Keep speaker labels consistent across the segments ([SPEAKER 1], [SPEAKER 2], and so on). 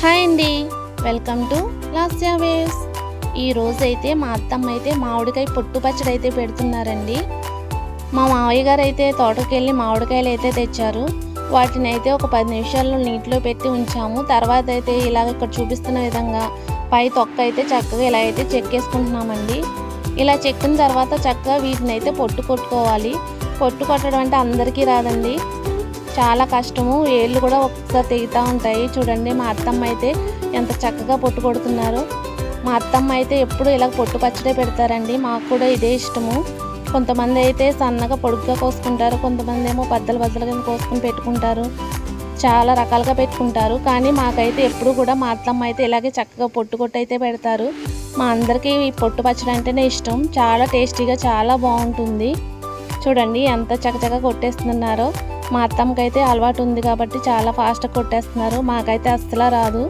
[SPEAKER 1] Hi అండి. Welcome to Lasya waves ఈ రోజైతే అయితే మా అత్తమ్మ అయితే మామిడికాయ పొట్టు పచ్చడి అయితే పెడుతున్నారండి. మా మావయ్య గారు అయితే తోటకి వెళ్ళి మామిడికాయలు అయితే తెచ్చారు. వాటిని అయితే ఒక పది నిమిషాల్లో నీటిలో పెట్టి ఉంచాము. తర్వాత అయితే ఇలాగ ఇక్కడ చూపిస్తున్న విధంగా పై తొక్క అయితే చక్కగా ఇలా అయితే చెక్కేసుకుంటున్నామండి ఇలా చెక్కిన తర్వాత చక్కగా వీటిని అయితే పొట్టు కొట్టుకోవాలి. పొట్టు కొట్టడం అంటే అందరికీ రాదండి. చాలా కష్టము. ఏళ్ళు కూడా ఒక్కసారి తెగుతూ ఉంటాయి. చూడండి మా అత్తమ్మ అయితే ఎంత చక్కగా పొట్టు కొడుతున్నారు. మా అత్తమ్మ అయితే ఎప్పుడు ఇలా పొట్టు పచ్చడే పెడతారండి. మాకు కూడా ఇదే ఇష్టము. కొంతమంది అయితే సన్నగా పొడుగ్గా కోసుకుంటారు. కొంతమంది ఏమో బద్దలు బద్దలు కింద కోసుకుని పెట్టుకుంటారు. చాలా రకాలుగా పెట్టుకుంటారు. కానీ మాకైతే ఎప్పుడు కూడా మా అత్తమ్మ అయితే ఇలాగే చక్కగా పొట్టు కొట్టు అయితే పెడతారు. మా అందరికీ ఈ పొట్టు పచ్చడి అంటేనే ఇష్టం. చాలా టేస్టీగా చాలా బాగుంటుంది. చూడండి ఎంత చక్కచక్క కొట్టేస్తున్నారో. మా అత్తమ్మకి అయితే అలవాటు ఉంది కాబట్టి చాలా ఫాస్ట్గా కొట్టేస్తున్నారు. మాకైతే అస్సలు రాదు.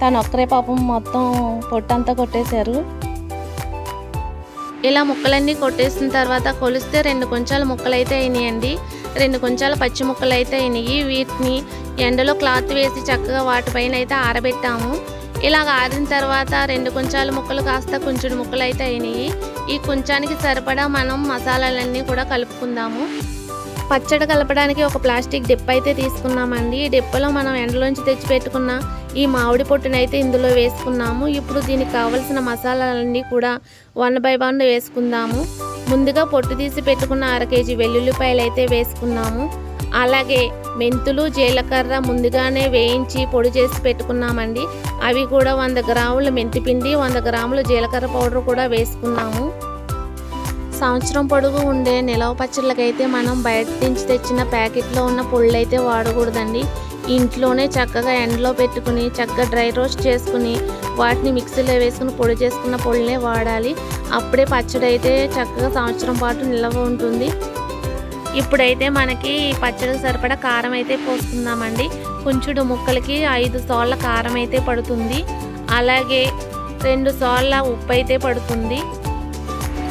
[SPEAKER 1] తను ఒక్కరే పాపం మొత్తం పొట్టంతా కొట్టేశారు. ఇలా ముక్కలన్నీ కొట్టేసిన తర్వాత కొలిస్తే రెండు కొంచాల ముక్కలు అయితే అయినాయండి. రెండు కొంచాల పచ్చి ముక్కలు అయితే అయినాయి. వీటిని ఎండలో క్లాత్ వేసి చక్కగా వాటిపైన అయితే ఆరబెట్టాము. ఇలాగ ఆరిన తర్వాత రెండు కొంచాల ముక్కలు కాస్త కొంచెం ముక్కలు అయితే అయినాయి. ఈ కొంచానికి సరిపడా మనం మసాలాలన్నీ కూడా కలుపుకుందాము. పచ్చడి కలపడానికి ఒక ప్లాస్టిక్ డిప్ అయితే తీసుకున్నామండి. ఈ డిప్పలో మనం ఎండలోంచి తెచ్చి పెట్టుకున్న ఈ మామిడి పొట్టునైతే ఇందులో వేసుకున్నాము. ఇప్పుడు దీనికి కావలసిన మసాలాలన్నీ కూడా వన్ బై వన్ వేసుకుందాము. ముందుగా పొట్టు తీసి పెట్టుకున్న అర కేజీ వెల్లుల్లిపాయలు అయితే వేసుకున్నాము. అలాగే మెంతులు జీలకర్ర ముందుగానే వేయించి పొడి చేసి పెట్టుకున్నామండి. అవి కూడా వంద గ్రాముల మెంతిపిండి వంద గ్రాముల జీలకర్ర పౌడర్ కూడా వేసుకున్నాము. సంవత్సరం పొడుగు ఉండే నిలవ పచ్చళ్ళకైతే మనం బయట నుంచి తెచ్చిన ప్యాకెట్లో ఉన్న పొళ్ళు అయితే వాడకూడదండి. ఇంట్లోనే చక్కగా ఎండలో పెట్టుకుని చక్కగా డ్రై రోస్ట్ చేసుకుని వాటిని మిక్సీలో వేసుకుని పొడి చేసుకున్న పొళ్ళనే వాడాలి. అప్పుడే పచ్చడి అయితే చక్కగా సంవత్సరం పాటు నిల్వ ఉంటుంది. ఇప్పుడైతే మనకి పచ్చడికి సరిపడా కారం అయితే పోస్తున్నామండి కొంచెడు ముక్కలకి ఐదు సార్ల కారం అయితే పడుతుంది. అలాగే రెండు సార్ల ఉప్పు అయితే పడుతుంది.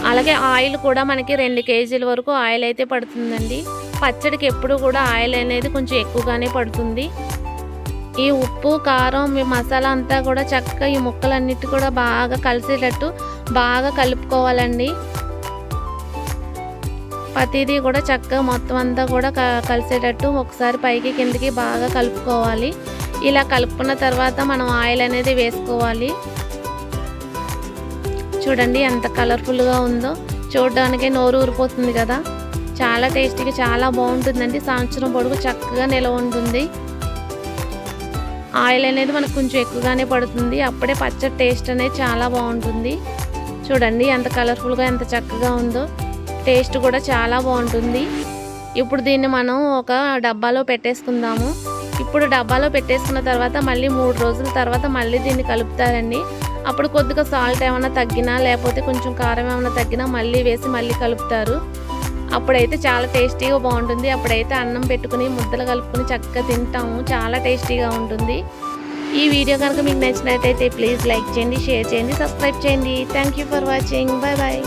[SPEAKER 1] అలాగే ఆయిల్ కూడా మనకి రెండు కేజీల వరకు ఆయిల్ అయితే పడుతుందండి. పచ్చడికి ఎప్పుడు కూడా ఆయిల్ అనేది కొంచెం ఎక్కువగానే పడుతుంది. ఈ ఉప్పు కారం ఈ మసాలా అంతా కూడా చక్కగా ఈ ముక్కలన్నిటి కూడా బాగా కలిసేటట్టు బాగా కలుపుకోవాలండి. ప్రతిదీ కూడా చక్కగా మొత్తం అంతా కూడా కలిసేటట్టు ఒకసారి పైకి కిందకి బాగా కలుపుకోవాలి. ఇలా కలుపుకున్న తర్వాత మనం ఆయిల్ అనేది వేసుకోవాలి. చూడండి ఎంత కలర్ఫుల్గా ఉందో. చూడడానికే నోరు ఊరిపోతుంది కదా. చాలా టేస్టీగా చాలా బాగుంటుందండి. సంవత్సరం పొడుగు చక్కగా నిలవ ఉంటుంది. ఆయిల్ అనేది మనకు కొంచెం ఎక్కువగానే పడుతుంది. అప్పుడే పచ్చడి టేస్ట్ అనేది చాలా బాగుంటుంది. చూడండి ఎంత కలర్ఫుల్గా ఎంత చక్కగా ఉందో. టేస్ట్ కూడా చాలా బాగుంటుంది. ఇప్పుడు దీన్ని మనం ఒక డబ్బాలో పెట్టేసుకుందాము. ఇప్పుడు డబ్బాలో పెట్టేసుకున్న తర్వాత మళ్ళీ మూడు రోజుల తర్వాత మళ్ళీ దీన్ని కలుపుతారండి. అప్పుడు కొద్దిగా సాల్ట్ ఏమైనా తగ్గినా లేకపోతే కొంచెం కారం ఏమైనా తగ్గినా మళ్ళీ వేసి మళ్ళీ కలుపుతారు. అప్పుడైతే చాలా టేస్టీగా బాగుంటుంది. అప్పుడైతే అన్నం పెట్టుకుని ముద్దలు కలుపుకొని చక్కగా తింటాము. చాలా టేస్టీగా ఉంటుంది. ఈ వీడియో కనుక మీకు నచ్చినట్టయితే ప్లీజ్ లైక్ చేయండి షేర్ చేయండి సబ్స్క్రైబ్ చేయండి. Thank you for watching bye bye